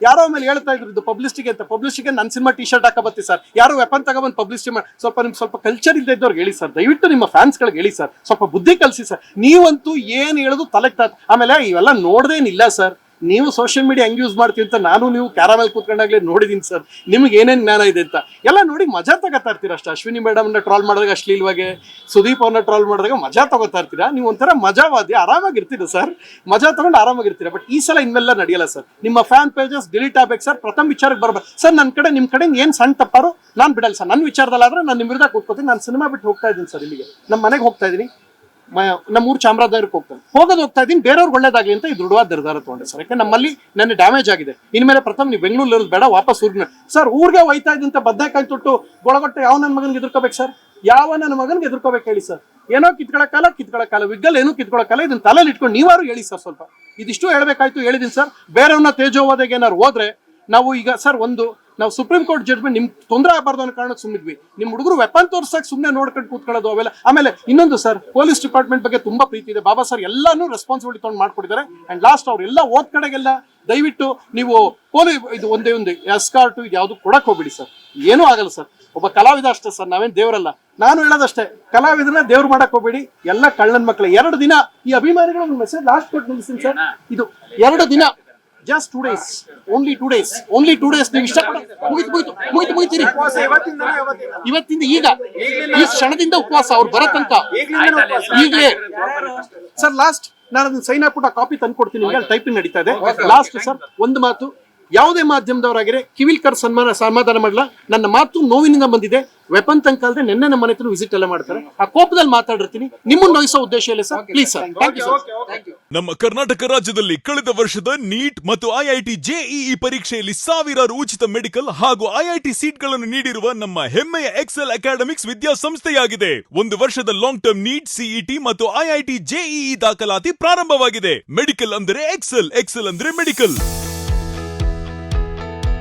ಯಾರೋ ಆಮೇಲೆ ಹೇಳ್ತಾ ಇದ್ರು, ಇದು ಪಬ್ಲಿಸಿಟಿಗೆ ಅಂತ. ಪಬ್ಲಿಸಿಟಿಗೆ ನನ್ನ ಸಿನಿಮಾ ಟಿ ಶರ್ಟ್ ಹಾಕಬತ್ತಿ ಸರ್ ಯಾರು ವೆಪನ್ ತಗೊಬಂದು ಪಬ್ಲಿಸಿಟಿ ಮಾಡಿ ಸ್ವಲ್ಪ ನಿಮ್ಗೆ ಸ್ವಲ್ಪ ಕಲ್ಚರ್ ಇಲ್ಲದೆ ಇದ್ದವ್ರಿಗೆ ಹೇಳಿ ಸರ್ ದಯವಿಟ್ಟು ನಿಮ್ಮ ಫ್ಯಾನ್ಸ್ಗಳಿಗೆ ಹೇಳಿ ಸರ್ ಸ್ವಲ್ಪ ಬುದ್ಧಿ ಕಲಿಸಿ ಸರ್ ನೀವಂತೂ ಏನು ಹೇಳೋದು ತಲೆಗೆ ಆಮೇಲೆ ಇವೆಲ್ಲ ನೋಡ್ದೇನಿಲ್ಲ ಸರ್ ನೀವು ಸೋಷಿಯಲ್ ಮೀಡಿಯಾ ಹೆಂಗ್ ಯೂಸ್ ಮಾಡ್ತೀವಿ ಅಂತ ನಾನು ನೀವು ಕ್ಯಾರಮಲ್ ಕೂತ್ಕೊಂಡಾಗ್ಲೇ ನೋಡಿದೀನಿ ಸರ್ ನಿಮ್ಗೆ ಏನೇನು ಜ್ಞಾನ ಇದೆ ಅಂತ. ಎಲ್ಲ ನೋಡಿ ಮಜಾ ತಗೋತಾ ಇರ್ತೀರ ಅಷ್ಟೇ. ಅಶ್ವಿನಿ ಮೇಡಮ್ನ ಟ್ರಾಲ್ ಮಾಡಿದಾಗ ಅಶ್ಲೀಲ್ವಾಗೆ ಸುದೀಪ್ ಅವ್ರನ್ನ ಟ್ರಾಲ್ ಮಾಡಿದಾಗ ಮಜಾ ತಗೋತಾ ಇರ್ತೀರಾ. ನೀವು ಒಂಥರ ಮಜಾವಾದಿ, ಆರಾಮಾಗಿರ್ತೀರ ಸರ್ ಮಜಾ ತಗೊಂಡು ಆರಾಮಾಗಿರ್ತೀರ. ಬಟ್ ಈ ಸಲ ಇನ್ಮೆಲ್ಲ ನಡೆಯಲ್ಲ ಸರ್ ನಿಮ್ಮ ಫ್ಯಾನ್ ಪೇಜಸ್ ಡಿಲೀಟ್ ಆಗ್ಬೇಕು ಸರ್ ಪ್ರಥಮ ವಿಚಾರಕ್ಕೆ ಬರ್ಬೇಕು ಸರ್ ನನ್ನ ಕಡೆ ನಿಮ್ಮ ಕಡೆ ಏನು ಸಣ್ಣ ತಪ್ಪಾರು ನಾನು ಬಿಡಲ್ಲ ಸರ್ ನನ್ನ ವಿಚಾರದಲ್ಲಾದ್ರೆ ನಾನು ನಿಮ್ಮ ವಿರುದ್ಧ ಕೂತ್ಕೋತೀನಿ. ನಾನು ಸಿನಿಮಾ ಬಿಟ್ಟು ಹೋಗ್ತಾ ಇದ್ದೀನಿ ಸರ್ ಇಲ್ಲಿಗೆ. ನಮ್ಮ ಮನೆಗೆ ಹೋಗ್ತಾ ಇದ್ದೀನಿ. ನಮ್ಮೂರು ಚಾಮರಾಜನಗರಕ್ಕೆ ಹೋಗ್ತಾನೆ. ಹೋಗೋದು ಹೋಗ್ತಾ ಇದ್ದೀನಿ, ಬೇರೆಯವ್ರಿಗೆ ಒಳ್ಳೇದಾಗಲಿ ಅಂತ ಈ ದೃಢವಾದ ನಿರ್ಧಾರ ತಗೊಂಡೆ ಸರ್. ಯಾಕೆ ನಮ್ಮಲ್ಲಿ ನನ್ನ ಡ್ಯಾಮೇಜ್ ಆಗಿದೆ. ಇನ್ಮೇಲೆ ಪ್ರಥಮ ನೀವು ಬೆಂಗಳೂರಲ್ಲಿ ಬೇಡ, ವಾಪಸ್ ಊರಿನ ಸರ್, ಊರಿಗೆ ಹೋಯ್ತಾ ಇದ್ದಂತ ಬದನೆಕಾಯಿ ತೊಟ್ಟು ಗೊಳಗೊಟ್ಟೆ ಯಾವ ನನ್ನ ಮಗನಿಗೆ ಎದುರ್ಕೋಬೇಕು ಸರ್? ಯಾವ ನನ್ನ ಮಗನಿಗೆ ಎದುರ್ಕೋಬೇಕು ಹೇಳಿ ಸರ್? ಏನೋ ಕಿತ್ಕೊಳ್ಳೋಕ್ಕಲ್ಲ ಕಿತ್ಕೊಳ್ಳೋಕ್ಕಲ್ಲ ವಿಗ್ಗಲ್ ಏನೂ ಕಿತ್ಕೊಳ್ಳೋಕ್ಕಲ್ಲ ಇದನ್ನ ತಲೆಯಲ್ಲಿ ಇಟ್ಕೊಂಡು ನೀವಾರು ಹೇಳಿ ಸರ್ ಸ್ವಲ್ಪ. ಇದಿಷ್ಟು ಹೇಳ್ಬೇಕಾಯ್ತು ಹೇಳಿದೀನಿ ಸರ್. ಬೇರೆಯವ್ರನ್ನ ತೇಜೋವಾದಾಗ ಏನಾರು ಹೋದ್ರೆ ನಾವು ಈಗ ಸರ್ ಒಂದು ನಾವು ಸುಪ್ರೀಂ ಕೋರ್ಟ್ ಜಡ್ಜ್ಮೆಂಟ್ ನಿಮ್ಗೆ ತೊಂದರೆ ಆಗಬಾರ್ದು ಅನ್ನೋ ಕಾರಣಕ್ಕೆ ಸುಮ್ಮಿದ್ವಿ ನಿಮ್ಮ ಹುಡುಗರು ವೆಪನ್ ತೋರ್ಸಕ್ ಸುಮ್ಮನೆ ನೋಡ್ಕೊಂಡು ಕೂತ್ಕೊಳ್ಳೋದು ಅವೆಲ್ಲ. ಆಮೇಲೆ ಇನ್ನೊಂದು ಸರ್ ಪೊಲೀಸ್ ಡಿಪಾರ್ಟ್ಮೆಂಟ್ ಬಗ್ಗೆ ತುಂಬಾ ಪ್ರೀತಿ ಇದೆ. ಬಾಬಾ ಸರ್ ಎಲ್ಲಾನು ರೆಸ್ಪಾನ್ಸಿಬಿಲಿಟಿ ತೊಗೊಂಡು ಮಾಡ್ಕೊಟ್ಟಿದ್ದಾರೆ. ಅಂಡ್ ಲಾಸ್ಟ್ ಅವ್ರೆಲ್ಲ ಓದ್ ಕಡೆಗೆಲ್ಲ ದಯವಿಟ್ಟು ನೀವು ಪೋಲಿ ಇದು ಒಂದೇ ಒಂದು ಎಸ್ಕಾರ್ಟು ಇದು ಯಾವುದು ಕೊಡಕ್ ಹೋಗ್ಬಿಡಿ ಸರ್ ಏನೂ ಆಗಲ್ಲ ಸರ್ ಒಬ್ಬ ಕಲಾವಿದ ಅಷ್ಟೇ ಸರ್ ನಾವೇನ್ ದೇವರಲ್ಲ. ನಾನು ಹೇಳೋದಷ್ಟೇ ಕಲಾವಿದನ ದೇವ್ರು ಮಾಡಕ್ ಹೋಗ್ಬೇಡಿ. ಎಲ್ಲ ಕಳ್ಳನ್ ಮಕ್ಕಳು ಎರಡು ದಿನ ಈ ಅಭಿಮಾನಿಗಳು ಮೆಸೇಜ್ ಲಾಸ್ಟ್ ಕೊಟ್ಟು ನಿಲ್ಲಿಸ್ತೀನಿ ಸರ್ ಇದು ಎರಡು ದಿನ. Just two days only two days only two days ನೀವು ಇಷ್ಟ ಮುಗಿತು ಮುಗಿತು ಮುಗಿತು, ಮುಗಿತೀರಿ. ಇವತ್ತಿಂದ ಈಗ, ಈ ಕ್ಷಣದಿಂದ ಉಪವಾಸ, ಅವ್ರು ಬರೋ ತನಕ. ಈಗಲೇ. ಸರ್ ಲಾಸ್ಟ್ ನಾನು ಅದನ್ನ ಸೈನ್ ಹಾಕ್ಬಿಟ್ಟು ಕಾಪಿ ತಂದು ಕೊಡ್ತೀನಿ ಟೈಪಿಂಗ್ ನಡೀತಾ ಇದೆ. ಲಾಸ್ಟ್ ಸರ್ ಒಂದು ಮಾತು. ಯಾವುದೇ ಮಾಧ್ಯಮದವರಾಗಿರೆ ಕಿವಿಲ್ಕರ್ ಸನ್ಮಾನ ಸಮಾಧಾನ ಮಾಡಲ್ಲ ನನ್ನ ಮಾತು ನೋವಿನಿಂದ ಬಂದಿದೆ. ವೆಪನ್ ತನಕ ಅಲ್ಲದೆ ನಿನ್ನೆ ನಮ್ಮ ಮನೆ ಹತ್ರ ವಿಸಿಟ್ ಎಲ್ಲ ಮಾಡ್ತಾರೆ. ಆ ಕೋಪದಲ್ಲಿ ಮಾತಾಡಿರ್ತೀನಿ. ನಿಮ್ಮನ್ನು ನೋಯಿಸೋ ಉದ್ದೇಶ ಇಲ್ಲ sir. Please sir thank you sir ನಮ್ಮ ಕರ್ನಾಟಕ ರಾಜ್ಯದಲ್ಲಿ ಕಳೆದ ವರ್ಷದ ನೀಟ್ ಮತ್ತು ಐಐಟಿ ಜೆಇಇ ಪರೀಕ್ಷೆಯಲ್ಲಿ ಸಾವಿರಾರು ಉಚಿತ ಮೆಡಿಕಲ್ ಹಾಗೂ ಐಐಟಿ ಸೀಟ್ಗಳನ್ನು ನೀಡಿರುವ ನಮ್ಮ ಹೆಮ್ಮೆಯ ಎಕ್ಸೆಲ್ ಅಕಾಡೆಮಿಕ್ಸ್ ವಿದ್ಯಾಸಂಸ್ಥೆಯಾಗಿದೆ. ಒಂದು ವರ್ಷದ ಲಾಂಗ್ ಟರ್ಮ್ ನೀಟ್ ಸಿಇಟಿ ಮತ್ತು ಐಐಟಿ ಜೆಇಇ ದಾಖಲಾತಿ ಪ್ರಾರಂಭವಾಗಿದೆ. ಮೆಡಿಕಲ್ ಅಂದರೆ ಎಕ್ಸೆಲ್ ಎಕ್ಸೆಲ್ ಅಂದ್ರೆ ಮೆಡಿಕಲ್.